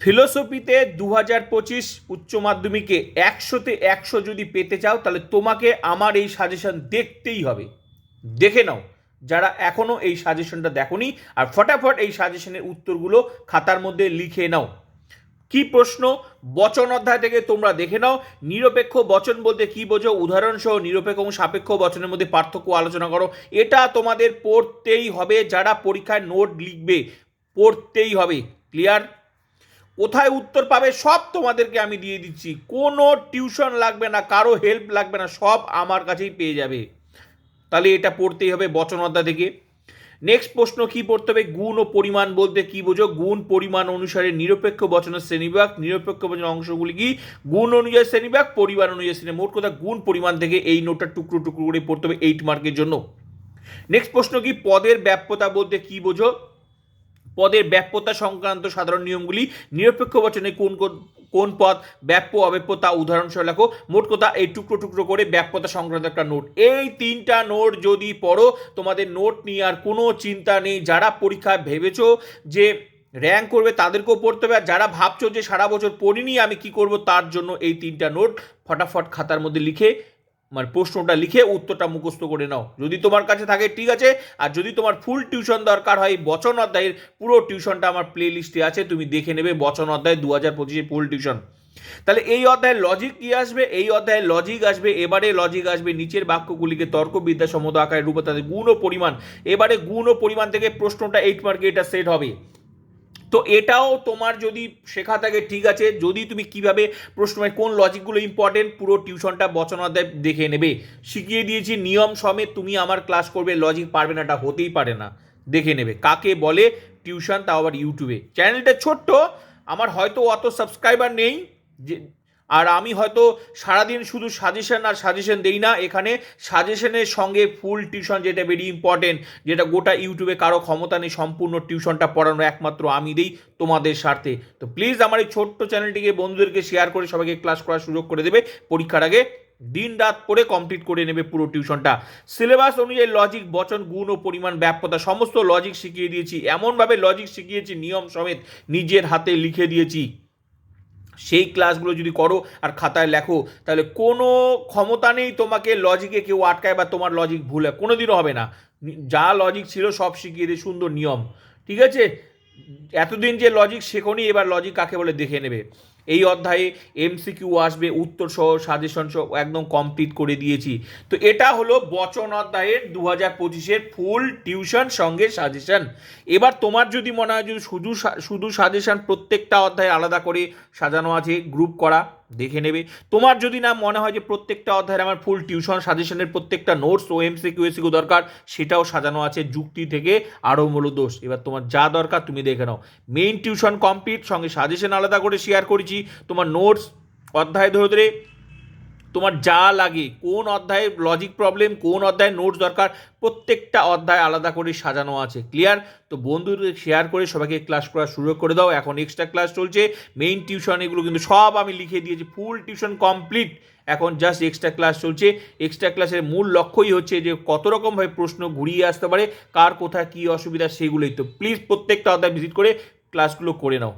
ফিলোসফিতে দু হাজার পঁচিশ উচ্চ মাধ্যমিকে একশোতে একশো যদি পেতে চাও, তাহলে তোমাকে আমার এই সাজেশন দেখতেই হবে। দেখে নাও, যারা এখনও এই সাজেশনটা দেখোনি, আর ফটাফট এই সাজেশনের উত্তরগুলো খাতার মধ্যে লিখে নাও। কি প্রশ্ন? বচন অধ্যায় থেকে তোমরা দেখে নাও। নিরপেক্ষ বচন বলতে কি বোঝো? উদাহরণসহ নিরপেক্ষ এবং সাপেক্ষ বচনের মধ্যে পার্থক্য আলোচনা করো। এটা তোমাদের পড়তেই হবে, যারা পরীক্ষায় নোট লিখবে, পড়তেই হবে। ক্লিয়ার কোথায় উত্তর পাবে সব তোমাদেরকে আমি দিয়ে দিচ্ছি। কোনো টিউশন লাগবে না, কারও হেল্প লাগবে না, সব আমার কাছেই পেয়ে যাবে। তাহলে এটা পড়তেই হবে বচন অধ্যায় থেকে। নেক্সট প্রশ্ন, কি পড়তে হবে? গুণ ও পরিমাণ বলতে কি বোঝো? গুণ, পরিমাণ অনুসারে নিরপেক্ষ বচনের শ্রেণীবিভাগ। নিরপেক্ষ বচনের অংশগুলি কি? গুণ অনুযায়ী শ্রেণীবিভাগ, পরিমাণ অনুযায়ী শ্রেণি মোট কথা, গুণ, পরিমাণ থেকে এই নোটটা টুকরো টুকরো করে পড়তে হবে এইট মার্কের জন্য। নেক্সট প্রশ্ন কি? পদের ব্যাপ্যতা বলতে কি বোঝো? পদের ব্যাপ্যতা সংক্রান্ত সাধারণ নিয়মগুলি নিরপেক্ষ বচনে কোন কোন পদ ব্যাপ্য অব্যাপ্য তা উদাহরণসহ লেখো। মোট কথা এই টুকরো টুকরো করে ব্যাপ্যতা সংক্রান্ত একটা নোট। এই তিনটা নোট যদি পড়ো, তোমাদের নোট নিয়ে আর কোনো চিন্তা নেই। যারা পরীক্ষায় ভেবেছো যে র্যাঙ্ক করবে তাদেরকেও পড়তে হবে। আর যারা ভাবছ যে সারা বছর পড়িনি আমি কি করব তার জন্য এই তিনটা নোট ফটাফট খাতার মধ্যে লিখে মানে প্রশ্নটা লিখে উত্তরটা মুখস্থ করে নাও। যদি তোমার কাছে থাকে, ঠিক আছে। আর যদি তোমার ফুল টিউশন দরকার হয়, বচন অধ্যায়ের পুরো টিউশনটা আমার প্লে লিস্টে আছে, তুমি দেখে নেবে বচন অধ্যায় দু হাজার পঁচিশে ফুল টিউশন তাহলে এই অধ্যায়ের লজিক কি আসবে? এই অধ্যায়ের লজিক আসবে, এবারে লজিক আসবে, নিচের বাক্যগুলিকে তর্কবিদ্যা সম্মত আকারে রূপে তাদের গুণ ও পরিমাণ। এবারে গুণ ও পরিমাণ থেকে প্রশ্নটা এইট মার্কে এটা সেট হবে। তো এটাও তোমার যদি শেখা থাকে, ঠিক আছে। যদি তুমি কীভাবে প্রশ্ন কোন লজিকগুলো ইম্পর্টেন্ট পুরো টিউশনটা বচন অধ্যায় দেখে নেবে। শিখিয়ে দিয়েছি, নিয়ম সমেত তুমি আমার ক্লাস করবে লজিক পারবে না, এটা হতেই পারে না। দেখে নেবে, কাকে বলে টিউশন তাও আবার ইউটিউবে চ্যানেলটা ছোট্ট, আমার হয়তো অত সাবস্ক্রাইবার নেই, যে আর আমি হয়তো সারাদিন শুধু সাজেশন আর সাজেশন দেই না, এখানে সাজেশনের সঙ্গে ফুল টিউশন যেটা ভেরি ইম্পর্টেন্ট যেটা গোটা ইউটিউবে কারও ক্ষমতা নেই, সম্পূর্ণ টিউশনটা পড়ানো একমাত্র আমি দিই তোমাদের স্বার্থে। তো প্লিজ আমার এই ছোট্ট চ্যানেলটিকে বন্ধুদেরকে শেয়ার করে সবাইকে ক্লাস করার সুযোগ করে দেবে। পরীক্ষার আগে দিন রাত পড়ে কমপ্লিট করে নেবে পুরো টিউশনটা সিলেবাস অনুযায়ী লজিক বচন, গুণ ও পরিমাণ, ব্যাপ্যতা সমস্ত লজিক শিখিয়ে দিয়েছি। এমনভাবে লজিক শিখিয়েছি, নিয়ম সমেত নিজের হাতে লিখে দিয়েছি। সেই ক্লাসগুলো যদি করো আর খাতায় লেখো, তাহলে কোনো ক্ষমতা নেই তোমাকে লজিকে কেউ আটকায় বা তোমার লজিক ভুল হয়। কোনো দিনও হবে না। যা লজিক ছিল সব শিখিয়ে দিয়ে সুন্দর নিয়ম। ঠিক আছে? এতদিন যে লজিক শেখনি, এবার লজিক কাকে বলে দেখে নেবে? এই অধ্যায়ে এমসিকিউ আসবে উত্তর সহ সাজেশন সহ একদম কমপ্লিট করে দিয়েছি। তো এটা হলো বচন অধ্যায়ের দু হাজার পঁচিশের ফুল টিউশন সঙ্গে সাজেশন এবার তোমার যদি মনে হয় যদি শুধু শুধু সাজেশন প্রত্যেকটা অধ্যায় আলাদা করে সাজানো আছে গ্রুপ করা দেখে নেবে। তোমার যদি না মনে হয় যে প্রত্যেকটা অধ্যায়ের আমার ফুল টিউশন সাজেশনের প্রত্যেকটা নোটস ও এমসিকিউ এসিকিউ দরকার, সেটাও সাজানো আছে যুক্তি থেকে আরও মূল দোষ। এবার তোমার যা দরকার তুমি দেখে নাও। মেইন টিউশন কমপ্লিট সঙ্গে সাজেশন আলাদা করে শেয়ার করেছি। তোমার নোটস অধ্যায় ধরে ধরে তোমার যা লাগে, কোন অধ্যায়ে লজিক প্রবলেম কোন অধ্যায়ে নোটস দরকার, প্রত্যেকটা অধ্যায় আলাদা করে সাজানো আছে। ক্লিয়ার তো বন্ধুদের শেয়ার করে সবাইকে ক্লাস করার সুযোগ করে দাও। এখন এক্সট্রা ক্লাস চলছে। মেইন টিউশন এগুলো কিন্তু সব আমি লিখে দিয়েছি। ফুল টিউশন কমপ্লিট এখন জাস্ট এক্সট্রা ক্লাস চলছে। এক্সট্রা ক্লাসের মূল লক্ষ্যই হচ্ছে যে কত রকমভাবে প্রশ্ন ঘুরিয়ে আসতে পারে, কার কোথায় কী অসুবিধা সেগুলোই। তো প্লিজ প্রত্যেকটা অধ্যায় ভিজিট করে ক্লাসগুলো করে নাও।